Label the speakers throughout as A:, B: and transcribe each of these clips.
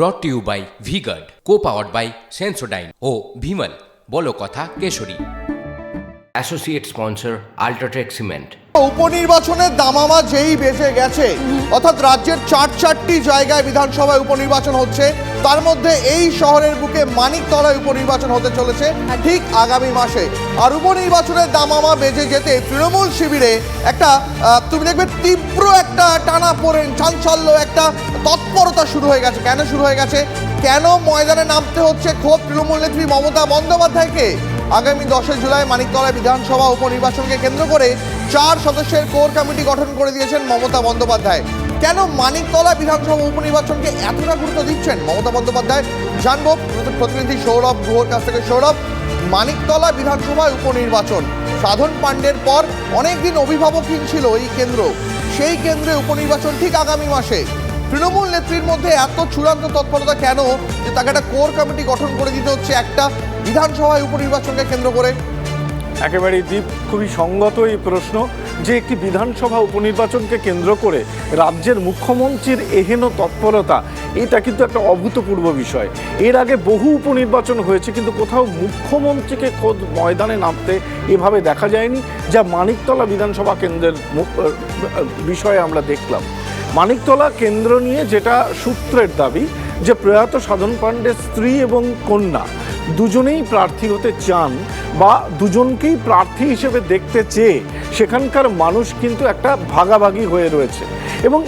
A: Brought to you by V Guard co powered by Sensodyne ও ভিমল বলো কথা কেশরী। Associate sponsor UltraTech cement
B: উপনির্বাচনে দামামা যেই বেজে গেছে অর্থাৎ রাজ্যের চার চারটি জায়গায় বিধানসভায় উপনির্বাচন হচ্ছে তার মধ্যে এই শহরের বুকে মানিকতলায় উপনির্বাচন হতে চলেছে ঠিক আগামী মাসে। আর উপনির্বাচনের দামামা বেজে যেতে তৃণমূল শিবিরে একটা তুমি দেখবে তীব্র একটা টানা পড়েন চাঞ্চল্য একটা তৎপরতা শুরু হয়ে গেছে। কেন শুরু হয়ে গেছে? কেন ময়দানে নামতে হচ্ছে খোদ তৃণমূল নেত্রী মমতা বন্দ্যোপাধ্যায়কে? আগামী দশই জুলাই মানিকতলা বিধানসভা উপনির্বাচনকে কেন্দ্র করে চার সদস্যের কোর কমিটি গঠন করে দিয়েছেন মমতা বন্দ্যোপাধ্যায়। কেন মানিকতলা বিধানসভা উপনির্বাচনকে এতটা গুরুত্ব দিচ্ছেন? মমতা বন্দ্যোপাধ্যায়, জানব। নতুন প্রতিনিধি সৌরভ গুহর কাছ থেকে সৌরভ। মানিকতলা বিধানসভায় উপনির্বাচন। সাধন পাণ্ডের পর অনেকদিন অভিভাবকহীন ছিল এই কেন্দ্র। সেই কেন্দ্রে উপনির্বাচন ঠিক আগামী মাসে। তৃণমূল নেত্রীর মধ্যে এত চূড়ান্ত তৎপরতা কেন? যে তাকে একটা কোর কমিটি গঠন করে দিতে হচ্ছে একটা বিধানসভায় উপনির্বাচনকে কেন্দ্র করে।
C: একেবারেই দ্বীপ। খুবই সঙ্গত এই প্রশ্ন যে একটি বিধানসভা উপনির্বাচনকে কেন্দ্র করে রাজ্যের মুখ্যমন্ত্রীর এহেন তৎপরতা, এটা কিন্তু একটা অভূতপূর্ব বিষয়। এর আগে বহু উপনির্বাচন হয়েছে, কিন্তু কোথাও মুখ্যমন্ত্রীকে খোদ ময়দানে নামতে এভাবে দেখা যায়নি, যা মানিকতলা বিধানসভা কেন্দ্রের বিষয়ে আমরা দেখলাম। মানিকতলা কেন্দ্র নিয়ে যেটা সূত্রের দাবি, যে প্রয়াত সাধন পাণ্ডের স্ত্রী এবং কন্যা দুজনেই প্রার্থী হতে চান বা দুজনকেই প্রার্থী হিসেবে দেখতে চেয়ে সেখানকার মানুষ কিন্তু একটা ভাগাভাগি হয়ে রয়েছে এবং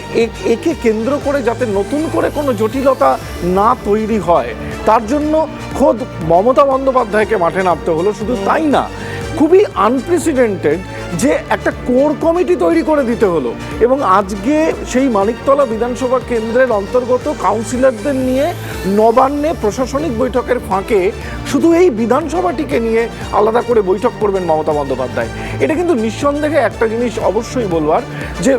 C: একে কেন্দ্র করে যাতে নতুন করে কোনো জটিলতা না তৈরি হয়, তার জন্য খোদ মমতা বন্দ্যোপাধ্যায়কে মাঠে নামতে হলো। শুধু তাই না, খুবই আনপ্রেসিডেন্টেড যে একটা কোর কমিটি তৈরি করে দিতে হলো। এবং আজকে সেই মানিকতলা বিধানসভা কেন্দ্রের অন্তর্গত কাউন্সিলরদের নিয়ে নবান্নে প্রশাসনিক বৈঠকের ফাঁকে শুধু এই বিধানসভাটিকে নিয়ে আলাদা করে বৈঠক করবেন মমতা বন্দ্যোপাধ্যায়। এটা কিন্তু নিঃসন্দেহে একটা জিনিস অবশ্যই বলবার যে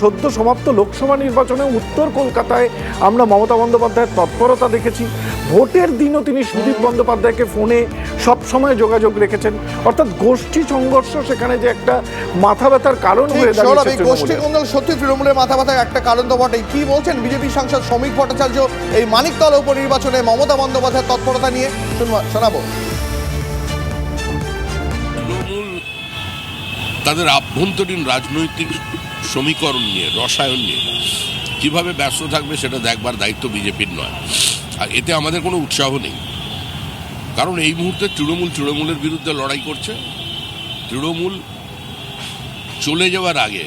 C: সদ্য সমাপ্ত লোকসভা নির্বাচনে উত্তর কলকাতায় আমরা মমতা বন্দ্যোপাধ্যায়ের তৎপরতা দেখেছি। ভোটের দিনও তিনি সুদীপ বন্দ্যোপাধ্যায়কে ফোনে সবসময় যোগাযোগ রেখেছেন। অর্থাৎ গোষ্ঠী সংঘর্ষ সেখানে যে একটা মাথা ব্যথার কারণ হয়ে দাঁড়িয়েছে
B: গোষ্ঠী। কন্দল সত্যি তৃণমূলের মাথা ব্যথার একটা কারণ তো বটেই। কি বলছেন বিজেপি সাংসদ শ্রমিক ভট্টাচার্য এই মানিকতলা উপনির্বাচনে মমতা বন্দ্যোপাধ্যায়ের তৎপরতা নিয়ে? শুনবা-
D: তাদের আভ্যন্তরীণ রাজনৈতিক সমীকরণ নিয়ে রসায়ন নিয়ে কীভাবে ব্যস্ত থাকবে সেটা দেখবার দায়িত্ব বিজেপির নয়। আর এতে আমাদের কোনো উৎসাহ নেই। কারণ এই মুহূর্তে তৃণমূল তৃণমূলের বিরুদ্ধে লড়াই করছে। তৃণমূল চলে যাওয়ার আগে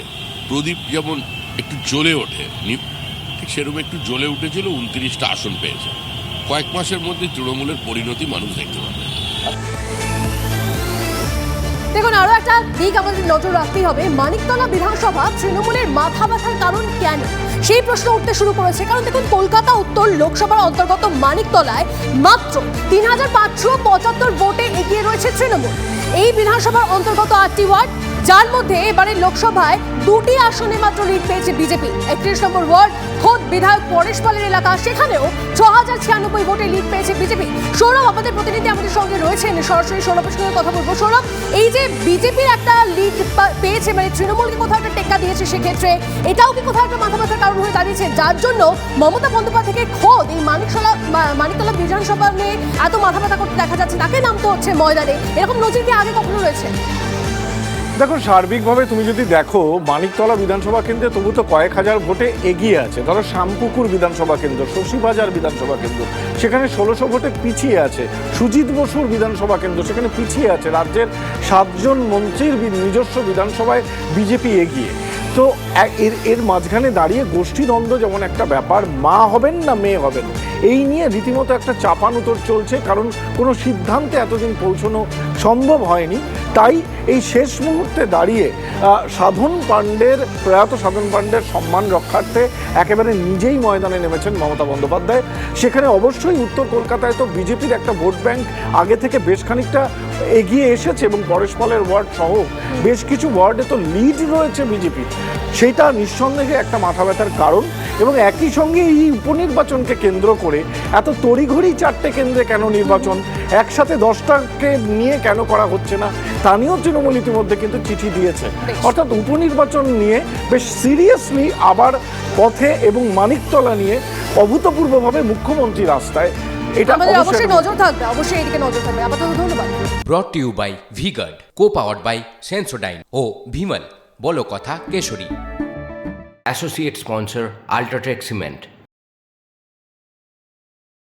D: প্রদীপ যেমন একটু জ্বলে ওঠে ঠিক সেরকম একটু জ্বলে উঠেছিল, উনত্রিশটা আসন পেয়েছে। কয়েক মাসের মধ্যে তৃণমূলের পরিণতি মানুষ দেখতে পাবে।
E: দেখুন, আরও একটা দিক আমাদের নজর রাখতে হবে। মানিকতলা বিধানসভা তৃণমূলের মাথা ব্যথার কারণ কেন? সেই প্রশ্ন উঠতে শুরু করেছে। কারণ দেখুন, কলকাতা উত্তর লোকসভার অন্তর্গত মানিকতলায় মাত্র তিন হাজার পাঁচশো পঁচাত্তর ভোটে এগিয়ে রয়েছে তৃণমূল। এই বিধানসভার অন্তর্গত আটটি ওয়ার্ড যার মধ্যে এবারে লোকসভায় দুটি আসনে মাত্র লিড পেয়েছে বিজেপি। একত্রিশ নম্বর ওয়ার্ড, খোদ বিধায়ক পরেশ পালের এলাকা, সেখানেও ছ হাজার ছিয়ানব্বই ভোটে লিড পেয়েছে বিজেপি। সৌরভ, আমাদের প্রতিনিধি আমাদের সঙ্গে রয়েছেন। সরাসরি সৌরভের সঙ্গে কথা বলব। সৌরভ, এই যে বিজেপির একটা লিড পেয়েছে মানে তৃণমূলকে কোথাও একটা টেক্কা দিয়েছে সেক্ষেত্রে, এটাও কি কোথাও একটা মাথা ব্যথার কারণ হয়ে দাঁড়িয়েছে? যার জন্য মমতা বন্দ্যোপাধ্যায়কে খোদ এই মানিকতলা মানিকতলা বিধানসভা নিয়ে এত মাথা ব্যথা করতে দেখা যাচ্ছে, তাকে নামতে হচ্ছে ময়দানে। এরকম নজির কি আগে কখনো রয়েছে?
C: দেখো সার্বিকভাবে তুমি যদি দেখো, মানিকতলা বিধানসভা কেন্দ্রে তবু তো কয়েক হাজার ভোটে এগিয়ে আছে। ধরো, শ্যামপুকুর বিধানসভা কেন্দ্র, শশীবাজার বিধানসভা কেন্দ্র, সেখানে ষোলোশো ভোটে পিছিয়ে আছে। সুজিত বসুর বিধানসভা কেন্দ্র, সেখানে পিছিয়ে আছে। রাজ্যের সাতজন মন্ত্রীর নিজস্ব বিধানসভায় বিজেপি এগিয়ে। তো এর এর মাঝখানে দাঁড়িয়ে গোষ্ঠীদ্বন্দ্ব যেমন একটা ব্যাপার, মা হবেন না মেয়ে হবেন এই নিয়ে রীতিমতো একটা চাপান চাপানুতর চলছে, কারণ কোনো সিদ্ধান্তে এতদিন পৌঁছানো সম্ভব হয়নি। তাই এই শেষ মুহূর্তে দাঁড়িয়ে সাধন পাণ্ডের, প্রয়াত সাধন পাণ্ডের সম্মান রক্ষার্থে একেবারে নিজেই ময়দানে নেমেছেন মমতা বন্দ্যোপাধ্যায়। সেখানে অবশ্যই উত্তর কলকাতায় তো বিজেপির একটা ভোট ব্যাংক আগে থেকে বেশ খানিকটা এগিয়ে এসেছে এবং পরেশ পালের ওয়ার্ড সহ বেশ কিছু ওয়ার্ডে তো লিড রয়েছে বিজেপির সেটা নিঃসন্দেহে একটা মাথা ব্যথার কারণ এবং একই সঙ্গে এই উপনির্বাচনকে কেন্দ্র করে এত তড়িঘড়ি চারটে কেন্দ্রে কেন নির্বাচন? একসাথে দশটাকে নিয়ে কেন করা হচ্ছে না? তা নিয়েও তৃণমূল ইতিমধ্যে কিন্তু চিঠি দিয়েছে। অর্থাৎ উপনির্বাচন নিয়ে বেশ সিরিয়াসলি আবার পথে এবং মানিকতলা নিয়ে অভূতপূর্বভাবে মুখ্যমন্ত্রী রাস্তায় এটা অবশ্যই
E: নজর থাকবে অবশ্যই এদিকে নজর থাকবে। আপাতত ধন্যবাদ।
A: Brought you by V Guard co powered by Sensodyne ও ভিমল বলো কথা Keshari. Associate sponsor UltraTech cement